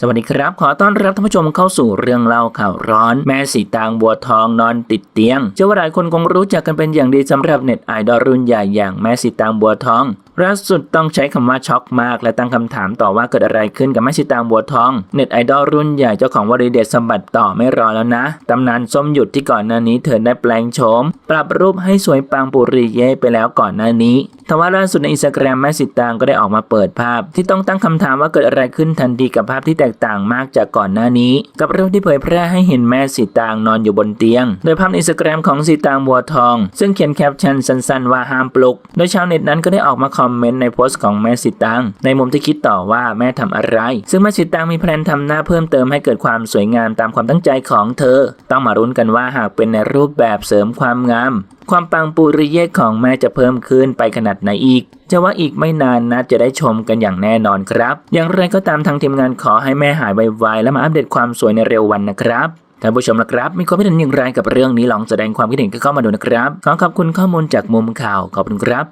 สวัสดีครับ ขอต้อนรับท่านผู้ชมเข้าสู่เรื่องเล่าข่าวร้อน แม่สีตางบัวทองนอนติดเตียง เชื่อว่าหลายคนคงรู้จักกันเป็นอย่างดีสำหรับเน็ตไอดอลรุ่นใหญ่อย่างแม่สีตางบัวทองล่าสุดต้องใช้คำว่าช็อกมาก และตั้งคำถามต่อว่าเกิดอะไรขึ้นกับแม่สีตางบัวทองเน็ตไอดอลรุ่นใหญ่เจ้าของวลีเด็ดสมบัติต่อไม่รอแล้วนะตำนานส้มหยุดที่ก่อนหน้านี้เธอได้แปลงโฉมปรับรูปให้สวยปังปุริเย่ไปแล้วก่อนหน้านี้ทว่าล่าสุดในอินสตาแกรมแม่สิตางก็ได้ออกมาเปิดภาพ ที่ต้องตั้งคำถามว่าเกิดอะไรขึ้นทันทีกับภาพที่แตกต่างมากจากก่อนหน้านี้ กับรื่องที่เผยแพร่ให้เห็นแม่สีตางนอนอยู่บนเตียง โดยภาพในอินสตาแกรมของสีตางบัวทอง ซึ่งเขียนแคปชั่นสั้นๆว่าห้ามปลุก โดยชาวเน็ตนั้นก็ได้ออกมาคอมเมนต์ในโพสต์ของแม่สีตางในมุมที่คิดต่อว่าแม่ทำอะไร ซึ่งแม่สีตางมีแพลนทำหน้าเพิ่มเติมให้เกิดความสวยงามตามความตั้งใจของเธอ ต้องมารุ้นกันว่าหากเป็นในรูปแบบเสริมความงาม ความปังปุริเย่ของแม่จะเพิ่มขึ้นไปขนาดไหนอีก จะว่าอีกไม่นานนะจะได้ชมกันอย่างแน่นอนครับ อย่างไรก็ตามทางทีมงานขอให้แม่หายไวๆและมาอัปเดตความสวยในเร็ววันนะครับท่านผู้ชมนะครับ มีความคิดเห็นอย่างไรกับเรื่องนี้ลองแสดงความคิดเห็นกันเข้ามาดูนะครับ ขอขอบคุณข้อมูลจากมุมข่าวขอบคุณครับ